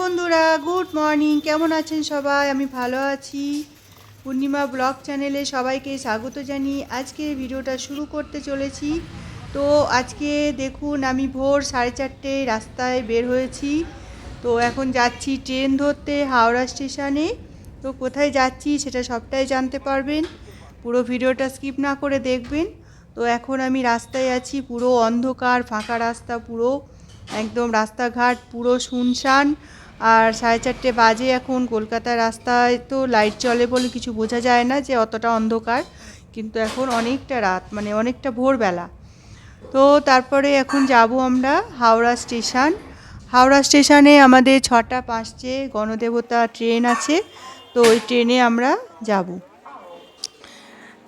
বন্ধুরা good morning কেমন আছেন সবাই? আমি ভালো আছি। পূর্ণিমা ব্লগ চ্যানেলে সবাইকে স্বাগত জানি আজকে ভিডিওটা শুরু করতে চলেছি। তো আজকে দেখুন, আমি ভোর সাড়ে চারটে রাস্তায় বের হয়েছি। তো এখন যাচ্ছি ট্রেন ধরতে হাওড়া স্টেশনে। তো কোথায় যাচ্ছি সেটা সবটাই জানতে পারবেন। পুরো ভিডিওটা স্কিপ না করে দেখবেন। তো এখন আমি রাস্তায় আছি, পুরো অন্ধকার, ফাঁকা রাস্তা পুরো। একদম রাস্তাঘাট পুরো শুনশান। আর সাড়ে চারটে বাজে এখন কলকাতার রাস্তায় তো লাইট চলে বলে কিছু বোঝা যায় না যে অতটা অন্ধকার, কিন্তু এখন অনেকটা রাত মানে অনেকটা ভোরবেলা। তো তারপরে এখন যাব আমরা হাওড়া স্টেশন। হাওড়া স্টেশনে আমাদের ছটা পাঁচটে গণদেবতা ট্রেন আছে, তো ওই ট্রেনে আমরা যাব।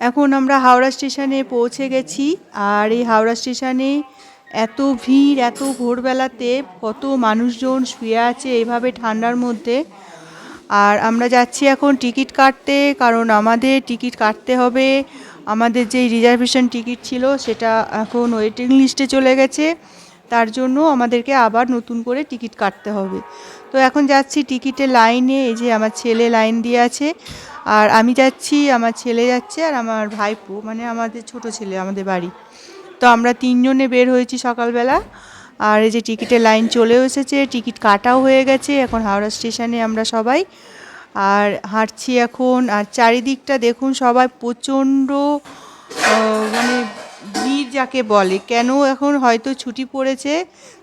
এখন আমরা হাওড়া স্টেশনে পৌঁছে গেছি, আর এই হাওড়া স্টেশনে এত ভিড়, এত ভোরবেলাতে কত মানুষজন শুয়ে আছে এইভাবে ঠান্ডার মধ্যে। আর আমরা যাচ্ছি এখন টিকিট কাটতে, কারণ আমাদের টিকিট কাটতে হবে। আমাদের যেই রিজার্ভেশন টিকিট ছিল সেটা এখন ওয়েটিং লিস্টে চলে গেছে। তার জন্য আমাদেরকে আবার নতুন করে টিকিট কাটতে হবে। তো এখন যাচ্ছি টিকিটের লাইনে, এই যে আমার ছেলে লাইন দিয়ে আছে। আর আমি যাচ্ছি, আমার ছেলে যাচ্ছে আর আমার ভাইপো মানে আমাদের ছোট ছেলে, আমাদের বাড়ি। তো আমরা তিনজনে বের হয়েছি সকালবেলা। আর এই যে টিকিটের লাইন চলেও এসেছে, টিকিট কাটাও হয়ে গেছে, এখন হাওড়া স্টেশনে আমরা সবাই। আর হাঁটছি এখন, আর চারিদিকটা দেখুন সবাই প্রচণ্ড মানে ভিড় যাকে বলে। কেন এখন হয়তো ছুটি পড়েছে,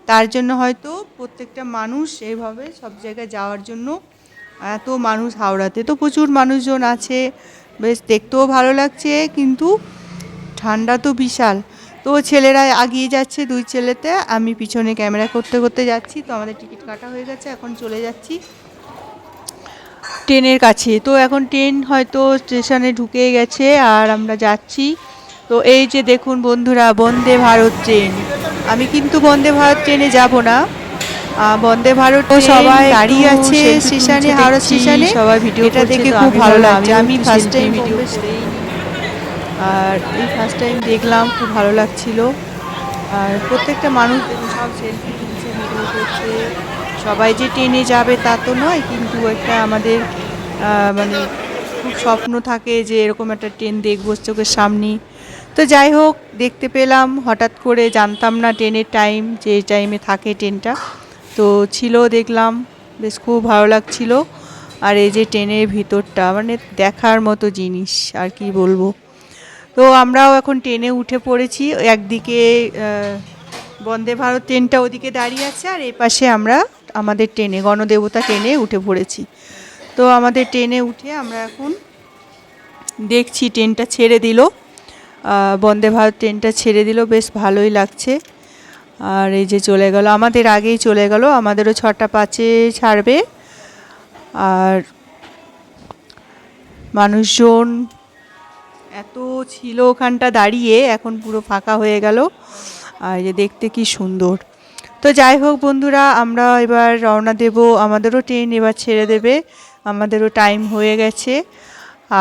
তার জন্য হয়তো প্রত্যেকটা মানুষ এইভাবে সব জায়গায় যাওয়ার জন্য এত মানুষ হাওড়াতে। তো প্রচুর মানুষজন আছে, বেশ দেখতেও ভালো লাগছে, কিন্তু ঠান্ডা তো বিশাল। তো ছেলেরা আগিয়ে যাচ্ছে দুই ছেলেতে। আমি পিছনে ক্যামেরা করতে করতে যাচ্ছি তো আমাদের টিকিট কাটা হয়ে গেছে এখন চলে যাচ্ছি ট্রেনের কাছে। তো এখন ট্রেন হয়তো স্টেশনে ঢুকে গেছে আর আমরা যাচ্ছি। তো এই যে দেখুন বন্ধুরা বন্দে ভারত ট্রেন। আমি কিন্তু বন্দে ভারত ট্রেনে যাব না। বন্দে ভারত সবাই দাঁড়িয়ে আছে স্টেশনে হাওড়া স্টেশনে। সবাই ভিডিওটা দেখে খুব ভালো লাগছে। আমি ফার্স্ট টাইম ভিডিও আর এই ফার্স্ট টাইম দেখলাম, খুব ভালো লাগছিল। আর প্রত্যেকটা মানুষ সব সেলফি তুলছে ভিডিও করছে। সবাই যে ট্রেনে যাবে তা তো নয়, কিন্তু একটা আমাদের মানে খুব স্বপ্ন থাকে যে এরকম একটা ট্রেন দেখব চোখের সামনে। তো যাই হোক, দেখতে পেলাম, হঠাৎ করে জানতাম না ট্রেনের টাইম যে টাইমে থাকে ট্রেনটা। তো ছিল, দেখলাম, বেশ খুব ভালো লাগছিল। আর এই যে ট্রেনের ভিতরটা মানে দেখার মতো জিনিস, আর কি বলব। তো আমরাও এখন ট্রেনে উঠে পড়েছি। একদিকে বন্দে ভারত ট্রেনটা ওদিকে দাঁড়িয়ে আছে আর এই পাশে আমরা আমাদের ট্রেনে গণদেবতা ট্রেনে উঠে পড়েছি। তো আমাদের ট্রেনে উঠে আমরা এখন দেখছি ট্রেনটা ছেড়ে দিল। বন্দে ভারত ট্রেনটা ছেড়ে দিল, বেশ ভালোই লাগছে। আর এই যে চলে গেল, আমাদের আগেই চলে গেল, আমাদেরও ছটা পাঁচে ছাড়বে। আর মানুষজন এত ছিল ওখানটা দাঁড়িয়ে, এখন পুরো ফাঁকা হয়ে গেল। আর যে দেখতে কি সুন্দর। তো যাই হোক বন্ধুরা, আমরা এবার রওনা দেব, আমাদেরও ট্রেন এবার ছেড়ে দেবে, আমাদেরও টাইম হয়ে গেছে।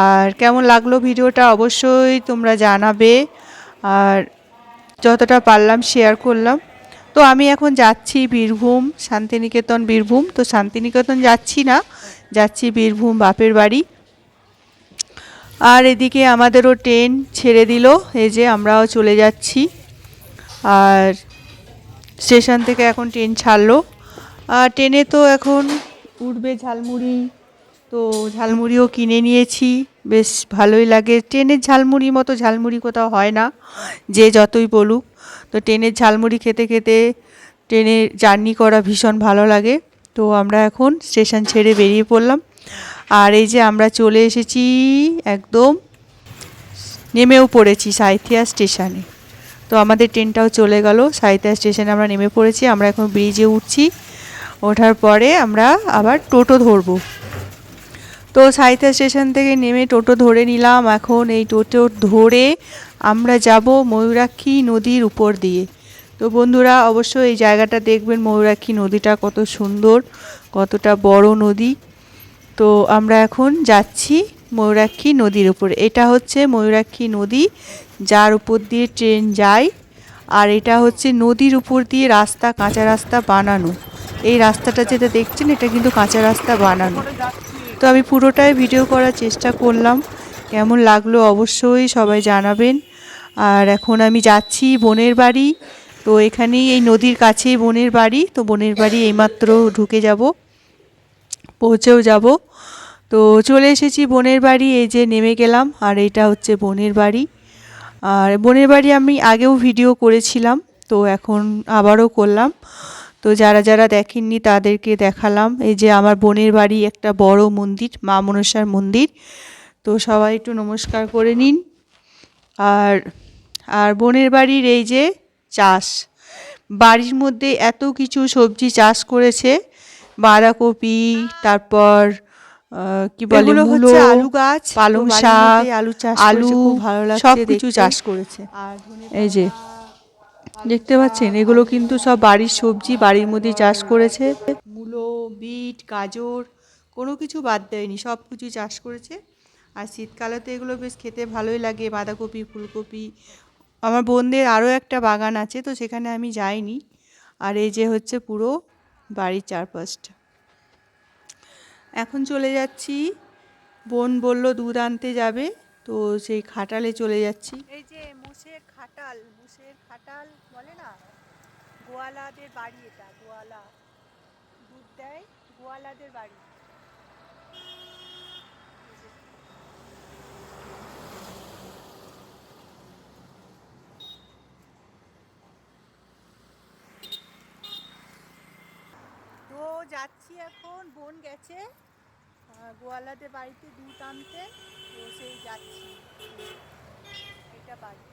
আর কেমন লাগল ভিডিওটা অবশ্যই তোমরা জানাবে। আর যতটা পারলাম শেয়ার করলাম। তো আমি এখন যাচ্ছি বীরভূম, শান্তিনিকেতন বীরভূম। তো শান্তিনিকেতন যাচ্ছি না, যাচ্ছি বীরভূম বাপের বাড়ি। আর এদিকে আমাদেরও ট্রেন ছেড়ে দিল, এই যে আমরাও চলে যাচ্ছি। আর স্টেশন থেকে এখন ট্রেন ছাড়লো। আর ট্রেনে তো এখন উঠবে ঝালমুড়ি, তো ঝালমুড়িও কিনে নিয়েছি, বেশ ভালোই লাগে। ট্রেনের ঝালমুড়ি মতো ঝালমুড়ি কোথাও হয় না, যে যতই বলুক। তো ট্রেনের ঝালমুড়ি খেতে খেতে ট্রেনে জার্নি করা ভীষণ ভালো লাগে। তো আমরা এখন স্টেশন ছেড়ে বেরিয়ে পড়লাম। আর এই যে আমরা চলে এসেছি একদম নেমেও পড়েছি সাঁইথিয়া স্টেশনে। তো আমাদের ট্রেনটাও চলে গেল, সাঁইথিয়া স্টেশনে আমরা নেমে পড়েছি, আমরা এখন ব্রিজে উঠছি। ওঠার পরে আমরা আবার টোটো ধরবো। তো সাঁইথিয়া স্টেশন থেকে নেমে টোটো ধরে নিলাম, এখন এই টোটো ধরে আমরা যাব ময়ূরাক্ষী নদীর উপর দিয়ে। তো বন্ধুরা, অবশ্যই এই জায়গাটা দেখবেন ময়ূরাক্ষী নদীটা কত সুন্দর, কতটা বড় নদী। তো আমরা এখন যাচ্ছি ময়ূরাক্ষী নদীর উপর। এটা হচ্ছে ময়ূরাক্ষী নদী, যার উপর দিয়ে ট্রেন যায়, আর এটা হচ্ছে নদীর উপর দিয়ে রাস্তা, কাঁচা রাস্তা বানানো। এই রাস্তাটা যেটা দেখছেন, এটা কিন্তু কাঁচা রাস্তা বানানো। তো আমি পুরোটাই ভিডিও করার চেষ্টা করলাম। কেমন লাগল অবশ্যই সবাই জানাবেন। আর এখন আমি যাচ্ছি বোনের বাড়ি। তো এখানেই এই নদীর কাছেই বোনের বাড়ি। তো বোনের বাড়ি এইমাত্র ঢুকে যাব, পৌঁছেও যাব। তো চলে এসেছি বোনের বাড়ি, এই যে নেমে গেলাম, আর এটা হচ্ছে বোনের বাড়ি। আর বোনের বাড়ি আমি আগেও ভিডিও করেছিলাম, তো এখন আবারও করলাম। তো যারা যারা দেখেননি তাদেরকে দেখালাম, এই যে আমার বোনের বাড়ি একটা বড় মন্দির, মা মনসার মন্দির। তো সবাই একটু নমস্কার করে নিন। আর আর বোনের বাড়ির এই যে চাষ, বাড়ির মধ্যে এত কিছু সবজি চাষ করেছে, বাঁধাকপি, তারপর কি বলে মূলো আলু গাছ। পালং শাক আলু চাষ আলু খুব ভালো লাগছে সব কিছু চাষ করেছে। এই যে দেখতে পাচ্ছেন এগুলো কিন্তু সব বাড়ির সবজি বাড়ির মধ্যেই চাষ করেছে। মূলো বিট গাজর কোনো কিছু বাদ দেয়নি সব কিছু চাষ করেছে। আর শীতকালে তো এগুলো বেশ খেতে ভালোই লাগে বাঁধাকপি ফুলকপি। আমার বোনদের আরও একটা বাগান আছে তো সেখানে আমি যাইনি। আর এই যে হচ্ছে পুরো বাড়ির চারপাশটা। এখন চলে যাচ্ছি। বোন বলল, দুধ আনতে যাবে। তো সেই খাটালে চলে যাচ্ছি। এই যে মোষের খাটাল মোষের খাটাল বলে না? গোয়ালাদের বাড়ি এটা, গোয়ালা। দুধ দেয় গোয়ালাদের বাড়ি তো যাচ্ছি এখন বোন গেছে। গোয়ালাদের বাড়িতে দুধ আনতে তো সেই যাচ্ছি। এটা বাড়ি।